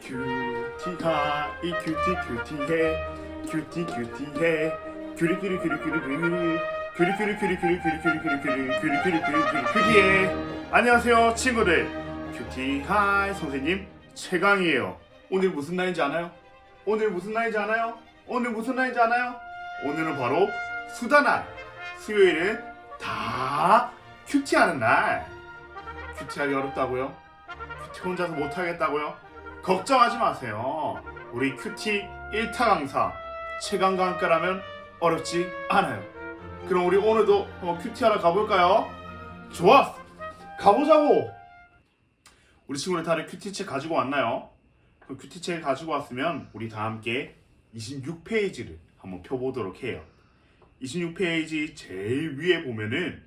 큐티가 이 큐티 큐티해 큐티 큐티해 큐리 큐리 큐리 큐리 큐리 큐리 큐리 큐리 큐리 큐리 큐리 큐리 큐리 큐리 큐리 큐리 큐리 큐티해 안녕하세요 친구들 큐티 하이 선생님 최강이에요 오늘 무슨 날인지 아나요? 오늘 무슨 날인지 아나요? 오늘 무슨 날인지 아나요? 오늘은 바로 수다날 수요일은 다 큐티하는 날 큐티하기 어렵다고요? 큐티 혼자서 못하겠다고요? 걱정하지 마세요. 우리 큐티 1타 강사 최강과 함께라면 어렵지 않아요. 그럼 우리 오늘도 한번 큐티 하러 가볼까요? 좋아! 가보자고! 우리 친구들 다들 큐티책 가지고 왔나요? 그럼 큐티책 가지고 왔으면 우리 다 함께 26페이지를 한번 펴보도록 해요. 26페이지 제일 위에 보면은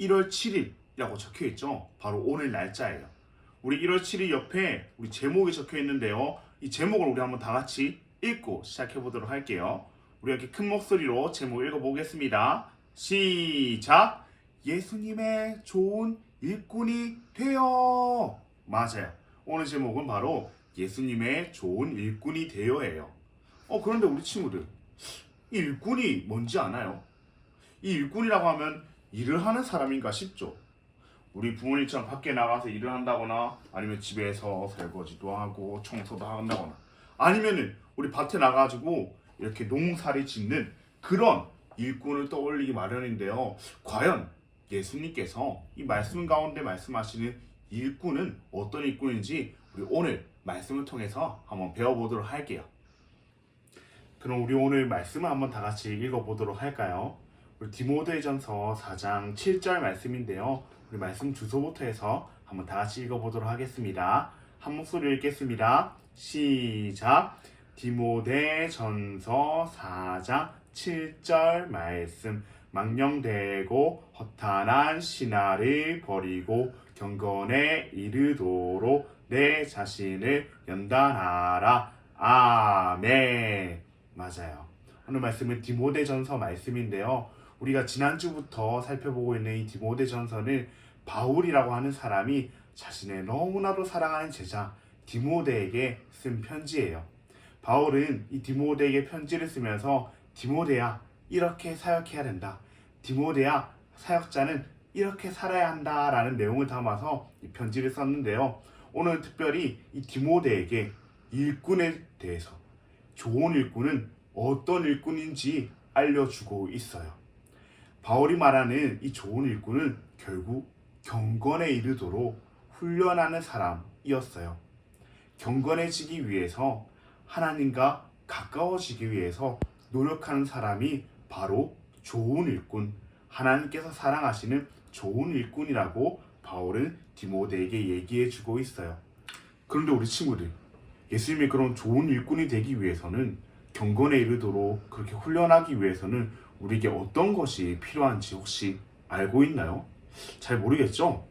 1월 7일이라고 적혀 있죠. 바로 오늘 날짜예요. 우리 1월 7일 옆에 우리 제목이 적혀 있는데요. 이 제목을 우리 한번 다 같이 읽고 시작해 보도록 할게요. 우리 이렇게 큰 목소리로 제목 읽어 보겠습니다. 시작. 예수님의 좋은 일꾼이 되어. 맞아요. 오늘 제목은 바로 예수님의 좋은 일꾼이 되어예요. 어 그런데 우리 친구들 이 일꾼이 뭔지 아나요? 이 일꾼이라고 하면 일을 하는 사람인가 싶죠. 우리 부모님처럼 밖에 나가서 일을 한다거나 아니면 집에서 설거지도 하고 청소도 한다거나 아니면은 우리 밭에 나가지고 이렇게 농사를 짓는 그런 일꾼을 떠올리기 마련인데요. 과연 예수님께서 이 말씀 가운데 말씀하시는 일꾼은 어떤 일꾼인지 우리 오늘 말씀을 통해서 한번 배워보도록 할게요. 그럼 우리 오늘 말씀을 한번 다 같이 읽어보도록 할까요? 우리 디모데전서 4장 7절 말씀인데요. 우리 말씀 주소부터 해서 한번 다 같이 읽어보도록 하겠습니다. 한 목소리 읽겠습니다. 시작. 디모데 전서 4장 7절 말씀. 망령되고 허탄한 신하를 버리고 경건에 이르도록 내 자신을 연단하라. 아멘. 맞아요. 오늘 말씀은 디모데전서 말씀인데요. 우리가 지난주부터 살펴보고 있는 이 디모데 전서는 바울이라고 하는 사람이 자신의 너무나도 사랑하는 제자 디모데에게 쓴 편지예요. 바울은 이 디모데에게 편지를 쓰면서 디모데야 이렇게 사역해야 된다. 디모데야 사역자는 이렇게 살아야 한다라는 내용을 담아서 이 편지를 썼는데요. 오늘 특별히 이 디모데에게 일꾼에 대해서 좋은 일꾼은 어떤 일꾼인지 알려주고 있어요. 바울이 말하는 이 좋은 일꾼은 결국 경건에 이르도록 훈련하는 사람이었어요. 경건해지기 위해서 하나님과 가까워지기 위해서 노력하는 사람이 바로 좋은 일꾼, 하나님께서 사랑하시는 좋은 일꾼이라고 바울은 디모데에게 얘기해 주고 있어요. 그런데 우리 친구들, 예수님의 그런 좋은 일꾼이 되기 위해서는 경건에 이르도록 그렇게 훈련하기 위해서는 우리에게 어떤 것이 필요한지 혹시 알고 있나요? 잘 모르겠죠?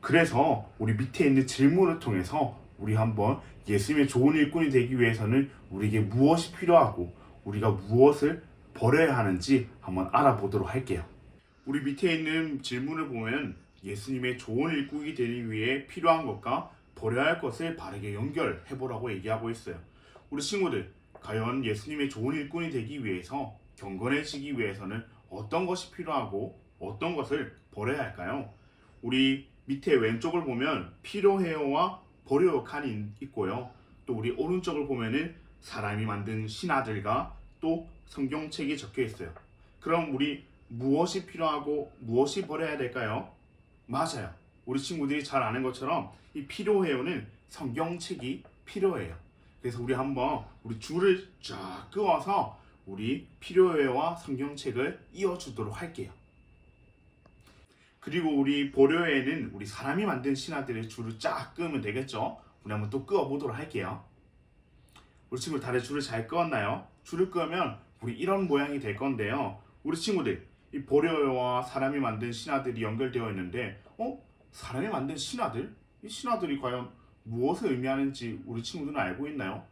그래서 우리 밑에 있는 질문을 통해서 우리 한번 예수님의 좋은 일꾼이 되기 위해서는 우리에게 무엇이 필요하고 우리가 무엇을 버려야 하는지 한번 알아보도록 할게요. 우리 밑에 있는 질문을 보면 예수님의 좋은 일꾼이 되기 위해 필요한 것과 버려야 할 것을 바르게 연결해 보라고 얘기하고 있어요. 우리 친구들, 과연 예수님의 좋은 일꾼이 되기 위해서 경건해지기 위해서는 어떤 것이 필요하고 어떤 것을 버려야 할까요? 우리 밑에 왼쪽을 보면 필요해요와 버려요 칸이 있고요. 또 우리 오른쪽을 보면은 사람이 만든 신하들과 또 성경책이 적혀 있어요. 그럼 우리 무엇이 필요하고 무엇이 버려야 될까요? 맞아요. 우리 친구들이 잘 아는 것처럼 이 필요해요는 성경책이 필요해요. 그래서 우리 한번 우리 줄을 쫙 끄어서 우리 필요해요와 성경책을 이어주도록 할게요. 그리고 우리 보료에는 우리 사람이 만든 신하들의 줄을 쫙 끄면 되겠죠? 우리 한번 또 끄어 보도록 할게요. 우리 친구들 다들 줄을 잘 끄었나요? 줄을 끄면 우리 이런 모양이 될 건데요. 우리 친구들 이 보료와 사람이 만든 신하들이 연결되어 있는데, 어? 사람이 만든 신하들? 이 신하들이 과연 무엇을 의미하는지 우리 친구들은 알고 있나요?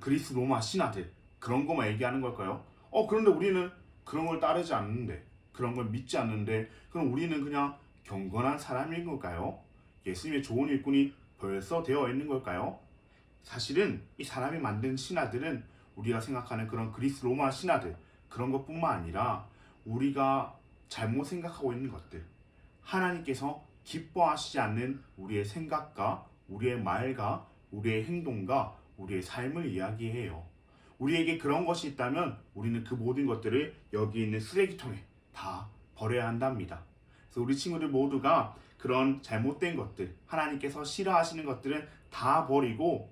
그리스 로마 신하들 그런 것만 얘기하는 걸까요? 어 그런데 우리는 그런 걸 따르지 않는데 그런 걸 믿지 않는데 그럼 우리는 그냥 경건한 사람인 걸까요? 예수님의 좋은 일꾼이 벌써 되어 있는 걸까요? 사실은 이 사람이 만든 신화들은 우리가 생각하는 그런 그리스 로마 신화들 그런 것뿐만 아니라 우리가 잘못 생각하고 있는 것들 하나님께서 기뻐하시지 않는 우리의 생각과 우리의 말과 우리의 행동과 우리의 삶을 이야기해요. 우리에게 그런 것이 있다면 우리는 그 모든 것들을 여기 있는 쓰레기통에 다 버려야 한답니다. 그래서 우리 친구들 모두가 그런 잘못된 것들, 하나님께서 싫어하시는 것들은 다 버리고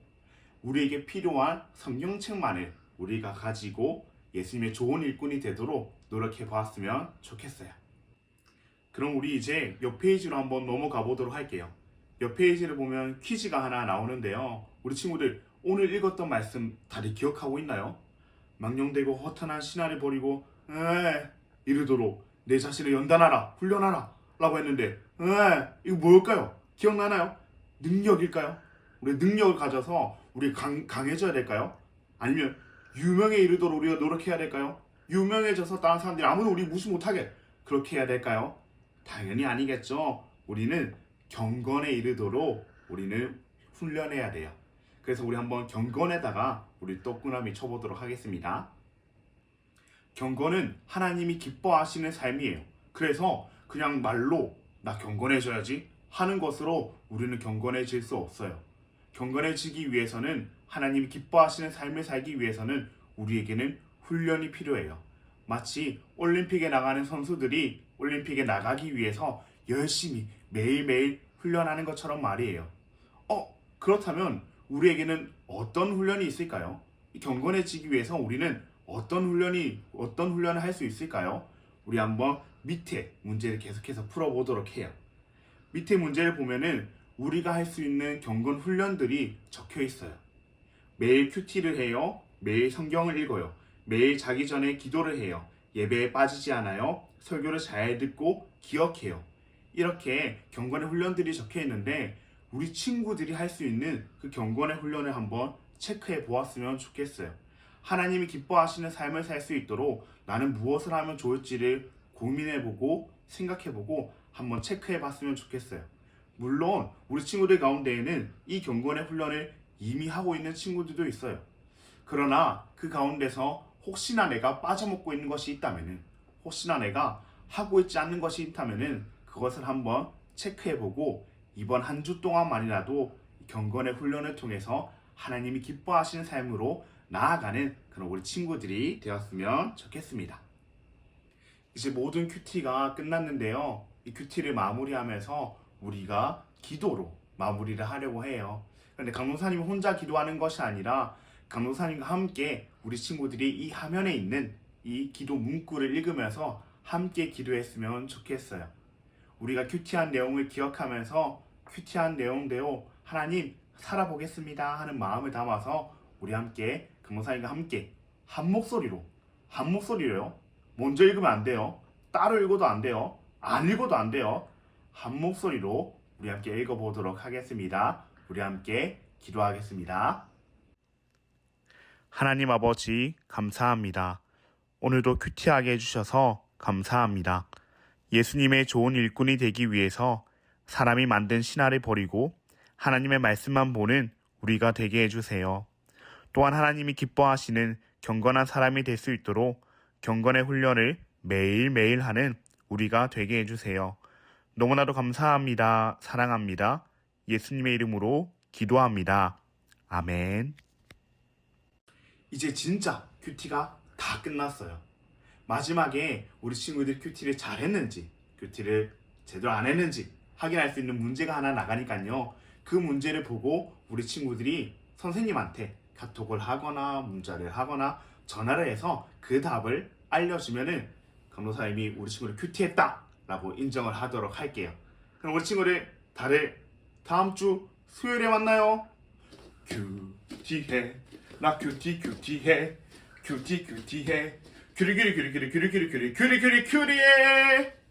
우리에게 필요한 성경책만을 우리가 가지고 예수님의 좋은 일꾼이 되도록 노력해 보았으면 좋겠어요. 그럼 우리 이제 옆 페이지로 한번 넘어가 보도록 할게요. 옆 페이지를 보면 퀴즈가 하나 나오는데요. 우리 친구들 오늘 읽었던 말씀 다들 기억하고 있나요? 망령되고 허탄한 신화를 버리고 에 이르도록 내 자신을 연단하라 훈련하라 라고 했는데 에 이거 뭘까요? 기억나나요? 능력일까요? 우리 능력을 가져서 우리 강, 강해져야 될까요? 아니면 유명에 이르도록 우리가 노력해야 될까요? 유명해져서 다른 사람들이 아무도 우리 무시 못하게 그렇게 해야 될까요? 당연히 아니겠죠. 우리는 경건에 이르도록 우리는 훈련해야 돼요. 그래서 우리 한번 경건에다가 우리 또꾸나미 쳐보도록 하겠습니다. 경건은 하나님이 기뻐하시는 삶이에요. 그래서 그냥 말로 나 경건해져야지 하는 것으로 우리는 경건해질 수 없어요. 경건해지기 위해서는 하나님이 기뻐하시는 삶을 살기 위해서는 우리에게는 훈련이 필요해요. 마치 올림픽에 나가는 선수들이 올림픽에 나가기 위해서 열심히 매일매일 훈련하는 것처럼 말이에요. 어, 그렇다면 우리에게는 어떤 훈련이 있을까요? 이 경건해지기 위해서 우리는 어떤 훈련이 어떤 훈련을 할 수 있을까요? 우리 한번 밑에 문제를 계속해서 풀어보도록 해요. 밑에 문제를 보면은 우리가 할 수 있는 경건 훈련들이 적혀 있어요. 매일 큐티를 해요. 매일 성경을 읽어요. 매일 자기 전에 기도를 해요. 예배에 빠지지 않아요. 설교를 잘 듣고 기억해요. 이렇게 경건의 훈련들이 적혀 있는데 우리 친구들이 할 수 있는 그 경건의 훈련을 한번 체크해 보았으면 좋겠어요. 하나님이 기뻐하시는 삶을 살 수 있도록 나는 무엇을 하면 좋을지를 고민해 보고 생각해 보고 한번 체크해 봤으면 좋겠어요. 물론 우리 친구들 가운데에는 이 경건의 훈련을 이미 하고 있는 친구들도 있어요. 그러나 그 가운데서 혹시나 내가 빠져먹고 있는 것이 있다면은 혹시나 내가 하고 있지 않는 것이 있다면은 그것을 한번 체크해 보고 이번 한 주 동안만이라도 경건의 훈련을 통해서 하나님이 기뻐하시는 삶으로 나아가는 그런 우리 친구들이 되었으면 좋겠습니다. 이제 모든 큐티가 끝났는데요. 이 큐티를 마무리하면서 우리가 기도로 마무리를 하려고 해요. 그런데 강동사님이 혼자 기도하는 것이 아니라 강동사님과 함께 우리 친구들이 이 화면에 있는 이 기도 문구를 읽으면서 함께 기도했으면 좋겠어요. 우리가 큐티한 내용을 기억하면서 큐티한 내용대로 하나님 살아보겠습니다 하는 마음을 담아서 우리 함께 강동사님과 함께 한 목소리로 한 목소리로요. 먼저 읽으면 안 돼요. 따로 읽어도 안 돼요. 안 읽어도 안 돼요. 한 목소리로 우리 함께 읽어보도록 하겠습니다. 우리 함께 기도하겠습니다. 하나님 아버지, 감사합니다. 오늘도 큐티하게 해주셔서 감사합니다. 예수님의 좋은 일꾼이 되기 위해서 사람이 만든 신화를 버리고 하나님의 말씀만 보는 우리가 되게 해주세요. 또한 하나님이 기뻐하시는 경건한 사람이 될 수 있도록 경건의 훈련을 매일매일 하는 우리가 되게 해주세요. 너무나도 감사합니다. 사랑합니다. 예수님의 이름으로 기도합니다. 아멘. 이제 진짜 큐티가 다 끝났어요. 마지막에 우리 친구들 큐티를 잘 했는지, 큐티를 제대로 안 했는지 확인할 수 있는 문제가 하나 나가니까요. 그 문제를 보고 우리 친구들이 선생님한테 카톡을 하거나 문자를 하거나 전화를 해서 그 답을 알려주면은 강도사님이 우리 친구를 큐티했다 라고 인정을 하도록 할게요. 그럼 우리 친구들 다들 다음 주 수요일에 만나요. 큐티해 나 큐티 큐티해 큐티 큐티해 큐리 큐리 큐리 큐리 큐리 큐리 큐리 큐리 큐리 큐리해